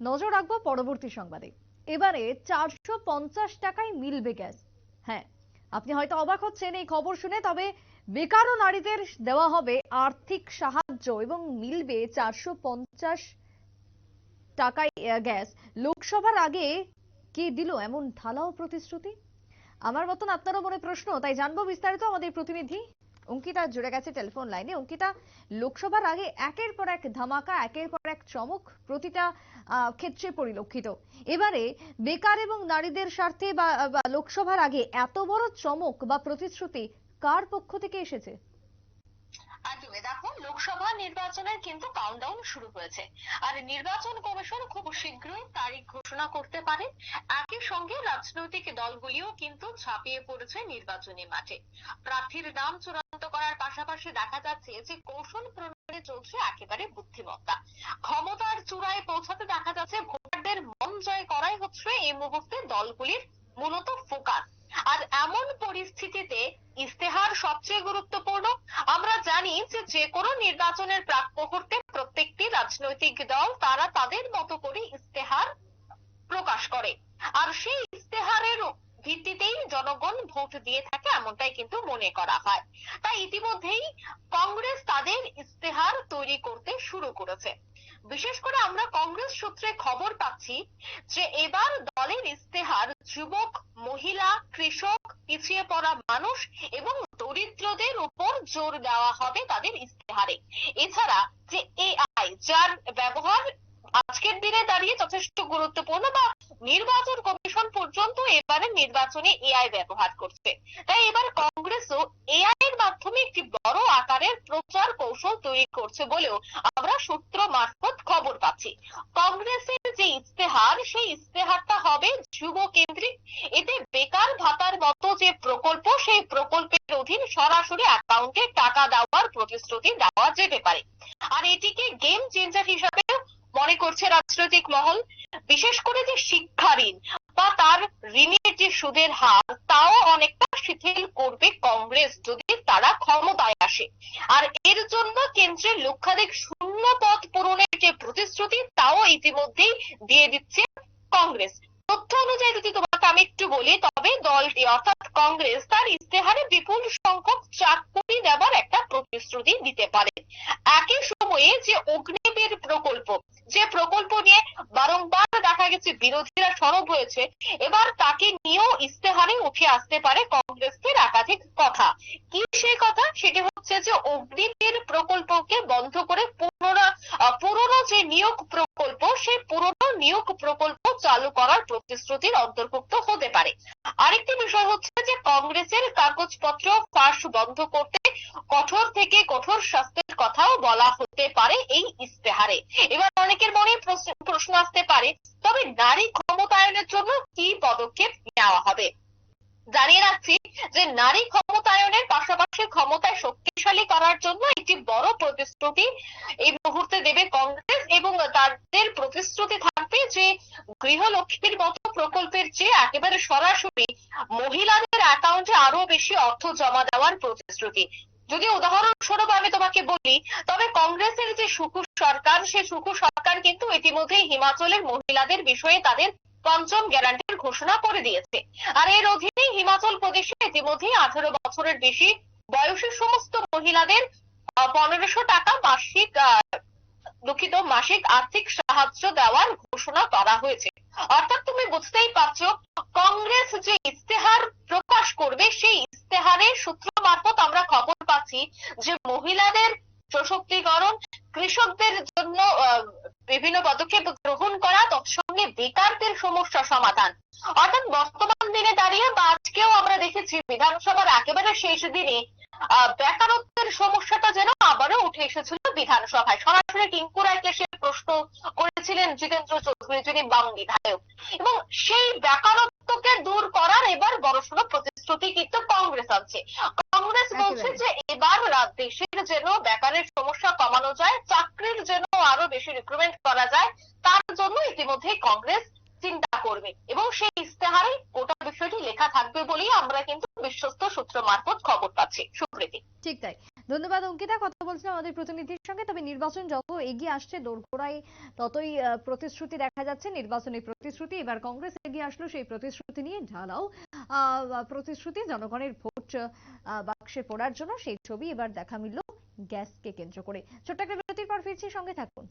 নজর রাখব পরবর্তী সংবাদে। এবারে চারশো পঞ্চাশ টাকায় মিলবে গ্যাস। হ্যাঁ আপনি হয়তো অবাক হচ্ছেন এই খবর শুনে, তবে বেকার নারীদের দেওয়া হবে আর্থিক সাহায্য এবং মিলবে চারশো পঞ্চাশ টাকায় গ্যাস। লোকসভার আগে কে দিল এমন ঢালাও প্রতিশ্রুতি? আমার মতন আপনারও মনে প্রশ্ন, তাই জানব বিস্তারিত আমাদের প্রতিনিধি অঙ্কিতা জুড়ে গেছে টেলিফোন লাইনে অঙ্কিতা, লোকসভার আগে একের পর এক ধামাকা, একের পর এক চমক প্রতিটা ক্ষেত্রে পরিলক্ষিত। এবারে বেকার এবং নারীদের স্বার্থে বা, লোকসভার আগে এত বড় চমক বা প্রতিশ্রুতি কার পক্ষ থেকে এসেছে? একদমই দেখো লোকসভা নির্বাচনের কিন্তু কাউন্টডাউন শুরু হয়েছে। আর নির্বাচন কমিশন খুব শীঘ্রই তারিখ ঘোষণা করতে পারে। একই সঙ্গে রাজনৈতিক দলগুলিও কিন্তু ঝাঁপিয়ে পড়েছে নির্বাচনী মাঠে। প্রার্থীর নাম চূড়ান্ত করার পাশাপাশি দেখা যাচ্ছে যে কৌশল প্রণয়নে চলছে একেবারে বুদ্ধিমত্তা। ক্ষমতার চূড়ায় পৌঁছাতে দেখা যাচ্ছে ভোটারদের মন জয় করাই হচ্ছে এই মুহূর্তে দলগুলির মূলত ফোকাস আর এমন পরিস্থিতিতে ইস্তেহার সবচেয়ে গুরুত্বপূর্ণ। আমরা জানি যে যে কোনো নির্বাচনের প্রাক মুহূর্তে প্রত্যেকটি রাজনৈতিক দল তারা তাদের মতো করে ইস্তেহার প্রকাশ করে। আর সেই ইস্তেহারের ভিত্তিতেই জনগণ ভোট দিয়ে থাকে এমনটাই কিন্তু মনে করা হয়। তাই ইতিমধ্যেই কংগ্রেস তাদের ইস্তেহার তৈরি করতে শুরু করেছে। বিশেষ করে আমরা কংগ্রেস সূত্রে খবর পাচ্ছি যে এবার দলের ইস্তেহার যুবক, মহিলা, কৃষক, পিছিয়ে পড়া মানুষ এবং দরিদ্রদের উপর জোর দেওয়া হবে তাদের ইস্তেহারে এছাড়া যে এআই, যার ব্যবহার আজকের দিনে দাঁড়িয়ে যথেষ্ট গুরুত্বপূর্ণ বা নির্বাচন কমিশন পর্যন্ত এবারে নির্বাচনে এআই ব্যবহার করছে। তাই এবার কংগ্রেসও এআই এর মাধ্যমে একটি বড় আকারের প্রচার কৌশল তৈরি করছে বলেও আমরা সূত্র মারফত খবর পাচ্ছি। কংগ্রেসের যে ইস্তেহার সেই ইস্তেহারটা হবে যুব কেন্দ্রিক। এতে বেকার ভাতার মতো যে প্রকল্প, সেই প্রকল্পের অধীন সরাসরি অ্যাকাউন্টে টাকা দেওয়ার প্রতিশ্রুতি দেওয়া যেতে পারে। আর এটিকে গেম চেঞ্জার হিসাবে মনে করছে রাজনৈতিক মহল, বিশেষ করে যে শিক্ষা ঋণ বা তার ঋণের যে সুদের হার, তাও অনেকটা শিথিল করবে কংগ্রেস যদি তারা ক্ষমতায় আসে। আর এর জন্য কেন্দ্রের লক্ষাধিক শূন্য পদ পূরণের যে প্রতিশ্রুতি, তাও ইতিমধ্যেই দিয়ে দিচ্ছে কংগ্রেস। তথ্য অনুযায়ী যদি তোমাকে আমি একটু বলি, তবে দলটি অর্থাৎ কংগ্রেস তার ইস্তেহারে বিপুল সংখ্যক চাকরি দেওয়ার একটা প্রতিশ্রুতি দিতে পারে। একই সময়ে যে অগ্নিবীর প্রকল্প যে প্রকল্প নিয়ে বারংবার দেখা গেছে বিরোধীরা সরব হয়েছে, এবার তাকে নিয়েও ইস্তেহারে উঠে আসতে পারে কংগ্রেসের একাধিক কথা। কি সেই কথা? সেটি হচ্ছে যে অগ্নিবীর প্রকল্পকে বন্ধ করে পুরোনো পুরনো যে নিয়োগ সেই পুরনো নিয়োগ প্রকল্প চালু করার প্রতিশ্রুতির অন্তর্ভুক্ত হতে পারে। আরেকটি বিষয় হচ্ছে যে কংগ্রেসের কাগজপত্র ফাঁস বন্ধ করতে কঠোর থেকে কঠোর শাস্তির কথাও বলা হতে পারে এই ইস্তেহারে। এবার অনেকের মনে প্রশ্ন- আসতে পারে, তবে নারী ক্ষমতায়নের জন্য কি পদক্ষেপ নেওয়া হবে? জানিয়ে রাখছি যে নারী ক্ষমতায়নের পাশাপাশি ক্ষমতায় শক্তিশালী করার জন্য একটি বড় প্রতিশ্রুতি এই মুহূর্তে দেবে কংগ্রেস। এবং তাদের প্রতিশ্রুতি থাকবে যে গৃহলক্ষ্মীর মতো প্রকল্পের চেয়ে একেবারে সরাসরি মহিলাদের অ্যাকাউন্টে আরও বেশি অর্থ জমা দেওয়ার প্রতিশ্রুতি। যদি উদাহরণস্বরূপ আমি তোমাকে বলি, তবে কংগ্রেসের যে সুখু সরকার সে সুখু সরকার কিন্তু ইতিমধ্যেই হিমাচলের মহিলাদের বিষয়ে তাদের পঞ্চম গ্যারান্টির ঘোষণা করে দিয়েছে। আর এর অধীনে হিমাচল প্রদেশে ইতিমধ্যেই আঠারো বছরের বেশি বয়সী সমস্ত মহিলাদের পনেরোশো টাকা মাসিক আহ, মাসিক আর্থিক সাহায্য দেওয়ার ঘোষণা করা হয়েছে। অর্থাৎ তুমি বুঝতেই পারছ কংগ্রেস যে ইস্তেহার প্রকাশ করবে সেই ইস্তেহারের সূত্র মারফত আমরা খবর পাচ্ছি যে মহিলাদের সশক্তিকরণ কৃষকদের জন্য বিভিন্ন পদক্ষেপ গ্রহণ করা তৎসঙ্গে বেকারদের সমস্যা সমাধান। অর্থাৎ বর্তমান দিনে দাঁড়িয়ে বা আজকেও আমরা দেখেছি বিধানসভার একেবারে শেষ দিনে বেকারত্বের সমস্যাটা যেন আবারও উঠে এসেছিল বিধানসভায়। সরাসরি টিঙ্কু রায়কে সে প্রশ্ন করেছিলেন জিতেন্দ্র চৌধুরী যিনি বাম বিধায়ক। এবং সেই বেকারত্বকে দূর করার এবার বড়সড় প্রতিশ্রুতি কিন্তু কংগ্রেস আছে কংগ্রেস বলছে যে এবার দেশের যেন বেকারের সমস্যা কমানো যায় চাকরির যেন আরও বেশি রিক্রুটমেন্ট করা যায় তার জন্য ইতিমধ্যে কংগ্রেস চিন্তা করবে। এবং সেই ইস্তেহারে গোটা বিষয়টি লেখা থাকবে বলেই আমরা কিন্তু বিশ্বস্ত সূত্র মারফত খবর পাচ্ছি। সুপ্রীতি। ঠিক তাই। ধন্যবাদ, অঙ্কিতা। কথা বলছিলাম আমাদের প্রতিনিধির সঙ্গে। তবে নির্বাচন যত এগিয়ে আসছে, দোরগোড়ায় ততই প্রতিশ্রুতি দেখা যাচ্ছে। নির্বাচনী প্রতিশ্রুতি, এবার কংগ্রেস এগিয়ে আসলো, সেই প্রতিশ্রুতি নিয়ে ঢালাও প্রতিশ্রুতি, জনগণের ভোট বাক্সে পড়ার জন্য সেই ছবি এবার দেখা মিলল গ্যাসকে কেন্দ্র করে। ছোট্ট একটা বিরতির পর ফিরছি, সঙ্গে থাকুন।